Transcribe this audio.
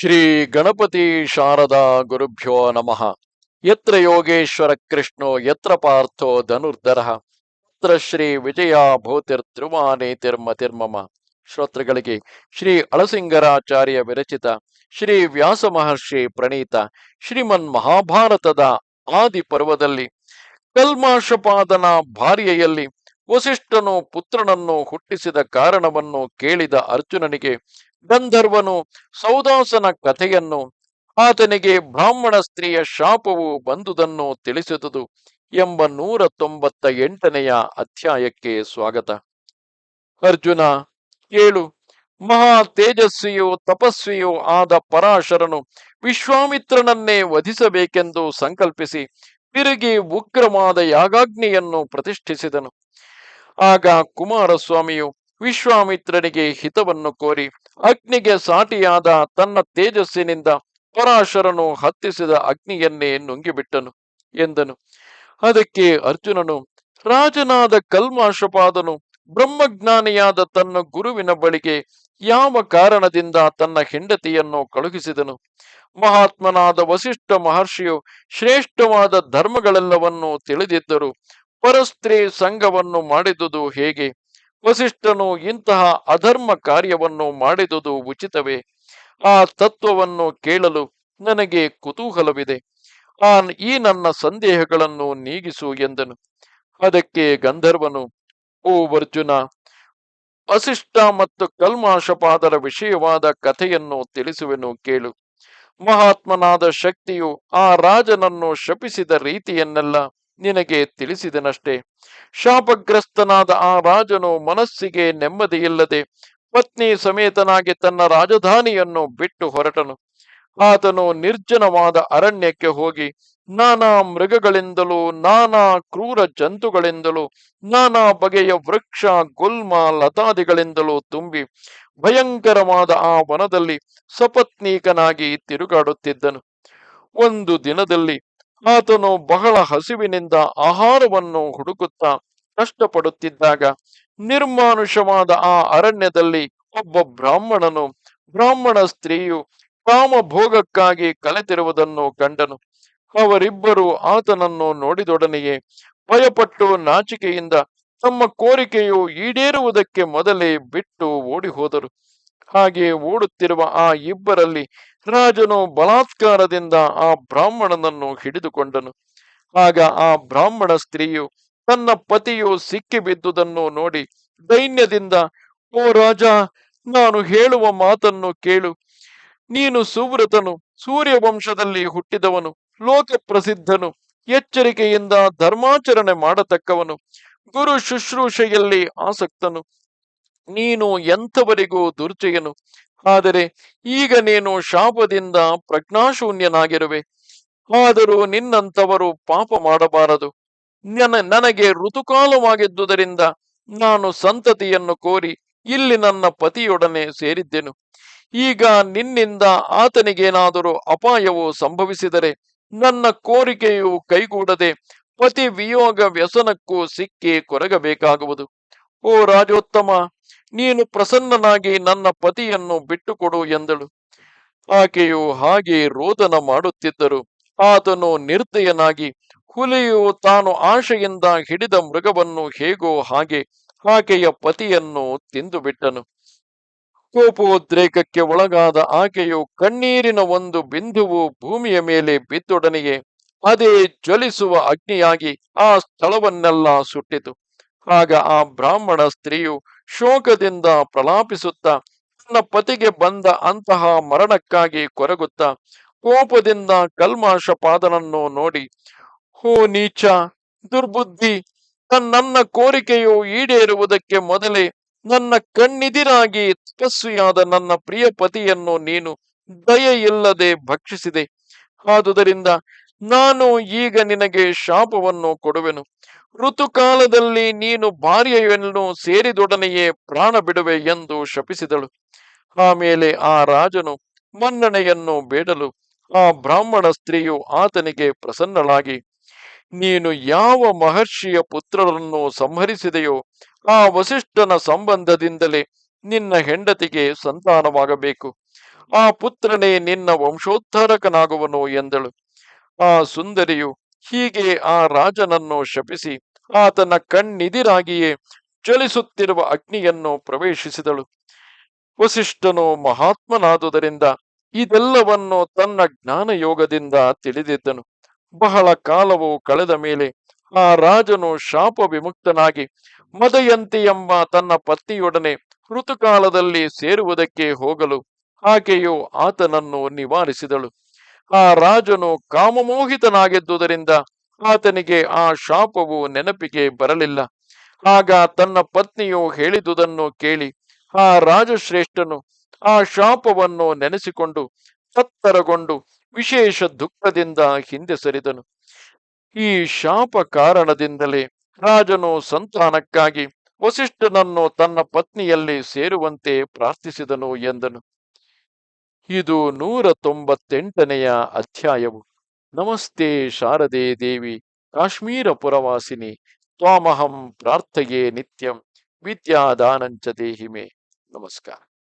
ಶ್ರೀ ಗಣಪತಿ ಶಾರದಾ ಗುರುಭ್ಯೋ ನಮಃ. ಯತ್ರ ಯೋಗೇಶ್ವರ ಕೃಷ್ಣೋ, ಯತ್ರ ಪಾರ್ಥೋ ಧನುರ್ಧರ. ಯತ್ರ ಶ್ರೀ ವಿಜಯ ತಿರ್ಮಮ. ಶ್ರೋತೃಗಳಿಗೆ ಶ್ರೀ ಅಳಸಿಂಗರಾಚಾರ್ಯ ವಿರಚಿತ, ಶ್ರೀ ವ್ಯಾಸ ಮಹರ್ಷಿ ಪ್ರಣೀತ, ಶ್ರೀಮನ್ ಮಹಾಭಾರತದ ಆದಿ ಪರ್ವದಲ್ಲಿ ಕಲ್ಮಾಶಪಾದನ ಭಾರ್ಯೆಯಲ್ಲಿ ವಸಿಷ್ಠನು ಪುತ್ರನನ್ನು ಹುಟ್ಟಿಸಿದ ಕಾರಣವನ್ನು ಕೇಳಿದ ಅರ್ಜುನನಿಗೆ ಗಂಧರ್ವನು ಸೌದಾಸನ ಕಥೆಯನ್ನು, ಆತನಿಗೆ ಬ್ರಾಹ್ಮಣ ಸ್ತ್ರೀಯ ಶಾಪವು ಬಂದುದನ್ನು ತಿಳಿಸಿದುದು ಎಂಬ ನೂರ ತೊಂಬತ್ತ ಎಂಟನೆಯ ಅಧ್ಯಾಯಕ್ಕೆ ಸ್ವಾಗತ. ಅರ್ಜುನ, ಏಳು. ಮಹಾ ತೇಜಸ್ವಿಯೂ ತಪಸ್ವಿಯೂ ಆದ ಪರಾಶರನು ವಿಶ್ವಾಮಿತ್ರನನ್ನೇ ವಧಿಸಬೇಕೆಂದು ಸಂಕಲ್ಪಿಸಿ ತಿರುಗಿ ಉಗ್ರವಾದ ಯಾಗಾಗ್ನಿಯನ್ನು ಪ್ರತಿಷ್ಠಿಸಿದನು. ಆಗ ಕುಮಾರಸ್ವಾಮಿಯು ವಿಶ್ವಾಮಿತ್ರನಿಗೆ ಹಿತವನ್ನು ಕೋರಿ ಅಗ್ನಿಗೆ ಸಾಟಿಯಾದ ತನ್ನ ತೇಜಸ್ಸಿನಿಂದ ಪರಾಶರನು ಹತ್ತಿಸಿದ ಅಗ್ನಿಯನ್ನೇ ನುಂಗಿಬಿಟ್ಟನು ಎಂದನು. ಅದಕ್ಕೆ ಅರ್ಜುನನು, ರಾಜನಾದ ಕಲ್ಮಾಶಪಾದನು, ಬ್ರಹ್ಮಜ್ಞಾನಿಯಾದ ತನ್ನ ಗುರುವಿನ ಬಳಿಗೆ ಯಾವ ಕಾರಣದಿಂದ ತನ್ನ ಹೆಂಡತಿಯನ್ನು ಕಳುಹಿಸಿದನು? ಮಹಾತ್ಮನಾದ ವಸಿಷ್ಠ ಮಹರ್ಷಿಯು ಶ್ರೇಷ್ಠವಾದ ಧರ್ಮಗಳೆಲ್ಲವನ್ನೂ ತಿಳಿದಿದ್ದರು ಪರಸ್ತ್ರೀ ಸಂಘವನ್ನು ಮಾಡಿದುದು ಹೇಗೆ? ವಸಿಷ್ಠನು ಇಂತಹ ಅಧರ್ಮ ಕಾರ್ಯವನ್ನು ಮಾಡಿದುದು ಉಚಿತವೇ? ಆ ತತ್ವವನ್ನು ಕೇಳಲು ನನಗೆ ಕುತೂಹಲವಿದೆ. ಆ ಈ ನನ್ನ ಸಂದೇಹಗಳನ್ನು ನೀಗಿಸು ಎಂದನು. ಅದಕ್ಕೆ ಗಂಧರ್ವನು, ಓ ಅರ್ಜುನ, ವಸಿಷ್ಠ ಮತ್ತು ಕಲ್ಮಾಶಪಾದರ ವಿಷಯವಾದ ಕಥೆಯನ್ನು ತಿಳಿಸುವೆನು ಕೇಳು. ಮಹಾತ್ಮನಾದ ಶಕ್ತಿಯು ಆ ರಾಜನನ್ನು ಶಪಿಸಿದ ರೀತಿಯನ್ನೆಲ್ಲ. ನಿನಗೆ ತಿಳಿಸಿದನಷ್ಟೇ. ಶಾಪಗ್ರಸ್ತನಾದ ಆ ರಾಜನು ಮನಸ್ಸಿಗೆ ನೆಮ್ಮದಿಯಿಲ್ಲದೆ ಪತ್ನಿ ಸಮೇತನಾಗಿ ತನ್ನ ರಾಜಧಾನಿಯನ್ನು ಬಿಟ್ಟು ಹೊರಟನು. ಆತನು ನಿರ್ಜನವಾದ ಅರಣ್ಯಕ್ಕೆ ಹೋಗಿ ನಾನಾ ಮೃಗಗಳಿಂದಲೂ, ನಾನಾ ಕ್ರೂರ ಜಂತುಗಳಿಂದಲೂ, ನಾನಾ ಬಗೆಯ ವೃಕ್ಷ, ಗುಲ್ಮ, ಲತಾದಿಗಳಿಂದಲೂ ತುಂಬಿ ಭಯಂಕರವಾದ ಆ ವನದಲ್ಲಿ ಸಪತ್ನೀಕನಾಗಿ ತಿರುಗಾಡುತ್ತಿದ್ದನು. ಒಂದು ದಿನದಲ್ಲಿ ಆತನು ಬಹಳ ಹಸಿವಿನಿಂದ ಆಹಾರವನ್ನು ಹುಡುಕುತ್ತಾ ಕಷ್ಟಪಡುತ್ತಿದ್ದಾಗ ನಿರ್ಮಾನುಷವಾದ ಆ ಅರಣ್ಯದಲ್ಲಿ ಒಬ್ಬ ಬ್ರಾಹ್ಮಣನು ಬ್ರಾಹ್ಮಣ ಸ್ತ್ರೀಯು ಕಾಮಭೋಗಕ್ಕಾಗಿ ಕಲೆತಿರುವುದನ್ನು ಕಂಡನು. ಅವರಿಬ್ಬರು ಆತನನ್ನು ನೋಡಿದೊಡನೆಯೇ ಭಯಪಟ್ಟು ನಾಚಿಕೆಯಿಂದ ತಮ್ಮ ಕೋರಿಕೆಯು ಈಡೇರುವುದಕ್ಕೆ ಮೊದಲೇ ಬಿಟ್ಟು ಓಡಿ ಹೋದರು ಹಾಗೆ ಓಡುತ್ತಿರುವ ಆ ಇಬ್ಬರಲ್ಲಿ ರಾಜನು ಬಲಾತ್ಕಾರದಿಂದ ಆ ಬ್ರಾಹ್ಮಣನನ್ನು ಹಿಡಿದುಕೊಂಡನು. ಆಗ ಆ ಬ್ರಾಹ್ಮಣ ಸ್ತ್ರೀಯು ತನ್ನ ಪತಿಯು ಸಿಕ್ಕಿಬಿದ್ದುದನ್ನು ನೋಡಿ ದೈನ್ಯದಿಂದ, ಓ ರಾಜ, ನಾನು ಹೇಳುವ ಮಾತನ್ನು ಕೇಳು. ನೀನು ಸುವ್ರತನು, ಸೂರ್ಯವಂಶದಲ್ಲಿ ಹುಟ್ಟಿದವನು ಲೋಕ ಪ್ರಸಿದ್ಧನು ಎಚ್ಚರಿಕೆಯಿಂದ ಧರ್ಮಾಚರಣೆ ಮಾಡತಕ್ಕವನು, ಗುರು ಶುಶ್ರೂಷೆಯಲ್ಲಿ ಆಸಕ್ತನು. ನೀನು ಎಂಥವರಿಗೂ ದುರ್ಜಯನು? ಆದರೆ ಈಗ ನೀನು ಶಾಪದಿಂದ ಪ್ರಜ್ಞಾಶೂನ್ಯನಾಗಿರುವೆ. ಆದರೂ ನಿನ್ನಂಥವರು ಪಾಪ ಮಾಡಬಾರದು. ನನ, ನನಗೆ ಋತುಕಾಲವಾಗಿದ್ದುದರಿಂದ ನಾನು ಸಂತತಿಯನ್ನು ಕೋರಿ ಇಲ್ಲಿ ನನ್ನ ಪತಿಯೊಡನೆ ಸೇರಿದ್ದೆನು. ಈಗ ನಿನ್ನಿಂದ ಆತನಿಗೇನಾದರೂ ಅಪಾಯವು ಸಂಭವಿಸಿದರೆ ನನ್ನ ಕೋರಿಕೆಯು ಕೈಗೂಡದೆ ಪತಿ ವಿಯೋಗ ವ್ಯಸನಕ್ಕೂ ಸಿಕ್ಕಿ ಕೊರಗಬೇಕಾಗುವುದು. ಓ ರಾಜೋತ್ತಮ, ನೀನು ಪ್ರಸನ್ನನಾಗಿ ನನ್ನ ಪತಿಯನ್ನು ಬಿಟ್ಟುಕೊಡು ಎಂದಳು. ಆಕೆಯು ಹಾಗೆ ರೋದನ ಮಾಡುತ್ತಿದ್ದರು. ಆತನು ನಿರ್ದಯನಾಗಿ, ಹುಲಿಯು ತಾನು ಆಶೆಯಿಂದ ಹಿಡಿದ ಮೃಗವನ್ನು ಹೇಗೋ ಹಾಗೆ ಆಕೆಯ ಪತಿಯನ್ನು ತಿಂದು ಬಿಟ್ಟನು ಕೋಪೋದ್ರೇಕಕ್ಕೆ ಒಳಗಾದ ಆಕೆಯು ಕಣ್ಣೀರಿನ ಒಂದು ಬಿಂದುವು ಭೂಮಿಯ ಮೇಲೆ ಬಿದ್ದೊಡನೆಯೇ ಅದೇ ಜ್ವಲಿಸುವ ಅಗ್ನಿಯಾಗಿ ಆ ಸ್ಥಳವನ್ನೆಲ್ಲ ಸುಟ್ಟಿತು. ಆಗ ಆ ಬ್ರಾಹ್ಮಣ ಸ್ತ್ರೀಯು ಶೋಕದಿಂದ ಪ್ರಲಾಪಿಸುತ್ತಾ ತನ್ನ ಪತಿಗೆ ಬಂದ ಅಂತಹ ಮರಣಕ್ಕಾಗಿ ಕೊರಗುತ್ತಾ ಕೋಪದಿಂದ ಕಲ್ಮಾಶಪಾದನನ್ನು ನೋಡಿ, ಹೋ ನೀಚ, ದುರ್ಬುದ್ಧಿ ನನ್ನ ಕೋರಿಕೆಯು ಈಡೇರುವುದಕ್ಕೆ ಮೊದಲೇ ನನ್ನ ಕಣ್ಣಿದಿರಾಗಿ ತಪಸ್ವಿಯಾದ ನನ್ನ ಪ್ರಿಯ ಪತಿಯನ್ನು ನೀನು ದಯೆಯಿಲ್ಲದೆ ಭಕ್ಷಿಸಿದೆ. ಆದುದರಿಂದ ನಾನು ಈಗ ನಿನಗೆ ಶಾಪವನ್ನು ಕೊಡುವೆನು. ಋತುಕಾಲದಲ್ಲಿ ನೀನು ಭಾರ್ಯೆಯನ್ನು ಸೇರಿದೊಡನೆಯೇ ಪ್ರಾಣ ಬಿಡುವೆ ಎಂದು ಶಪಿಸಿದಳು. ಆಮೇಲೆ ಆ ರಾಜನು ಮನ್ನಣೆಯನ್ನು ಬೇಡಲು ಆ ಬ್ರಾಹ್ಮಣ ಸ್ತ್ರೀಯು ಆತನಿಗೆ ಪ್ರಸನ್ನಳಾಗಿ, ನೀನು ಯಾವ ಮಹರ್ಷಿಯ ಪುತ್ರರನ್ನು ಸಂಹರಿಸಿದೆಯೋ ಆ ವಸಿಷ್ಠನ ಸಂಬಂಧದಿಂದಲೇ ನಿನ್ನ ಹೆಂಡತಿಗೆ ಸಂತಾನವಾಗಬೇಕು. ಆ ಪುತ್ರನೇ ನಿನ್ನ ವಂಶೋದ್ಧಾರಕನಾಗುವನು ಎಂದಳು. ಆ ಸುಂದರಿಯು ಹೀಗೆ ಆ ರಾಜನನ್ನು ಶಪಿಸಿ ಆತನ ಕಣ್ಣಿದಿರಾಗಿಯೇ ಚಲಿಸುತ್ತಿರುವ ಅಗ್ನಿಯನ್ನು ಪ್ರವೇಶಿಸಿದಳು. ವಸಿಷ್ಠನು ಮಹಾತ್ಮನಾದುದರಿಂದ ಇದೆಲ್ಲವನ್ನು ತನ್ನ ಜ್ಞಾನಯೋಗದಿಂದ ತಿಳಿದಿದ್ದನು. ಬಹಳ ಕಾಲವು ಕಳೆದ ಮೇಲೆ ಆ ರಾಜನು ಶಾಪ ವಿಮುಕ್ತನಾಗಿ ಮದಯಂತಿ ಎಂಬ ತನ್ನ ಪತ್ನಿಯೊಡನೆ ಋತುಕಾಲದಲ್ಲಿ ಸೇರುವುದಕ್ಕೆ ಹೋಗಲು ಆಕೆಯು ಆತನನ್ನು ನಿವಾರಿಸಿದಳು. ಆ ರಾಜನು ಕಾಮಮೋಹಿತನಾಗಿದ್ದುದರಿಂದ ಆತನಿಗೆ ಆ ಶಾಪವು ನೆನಪಿಗೆ ಬರಲಿಲ್ಲ. ಆಗ ತನ್ನ ಪತ್ನಿಯು ಹೇಳಿದುದನ್ನು ಕೇಳಿ ಆ ರಾಜಶ್ರೇಷ್ಠನು ಆ ಶಾಪವನ್ನು ನೆನೆಸಿಕೊಂಡು ತತ್ತರಗೊಂಡು ವಿಶೇಷ ದುಃಖದಿಂದ ಹಿಂದೆ ಸರಿದನು. ಈ ಶಾಪ ಕಾರಣದಿಂದಲೇ ರಾಜನು ಸಂತಾನಕ್ಕಾಗಿ ವಸಿಷ್ಠನನ್ನು ತನ್ನ ಪತ್ನಿಯಲ್ಲಿ ಸೇರುವಂತೆ ಪ್ರಾರ್ಥಿಸಿದನು ಎಂದನು. ಇದು ನೂರ ತೊಂಬತ್ತೆಂಟನೆಯ ಅಧ್ಯಾಯವು. ನಮಸ್ತೆ ಶಾರದೆ ದೇವಿ, ಕಾಶ್ಮೀರ ಪುರವಾಸಿನಿ, ತ್ವಾಮಹಂ ಪ್ರಾರ್ಥೆಯೇ ನಿತ್ಯಂ, ವಿದ್ಯಾದಾನಂಚ ದೇಹಿಮೆ. ನಮಸ್ಕಾರ.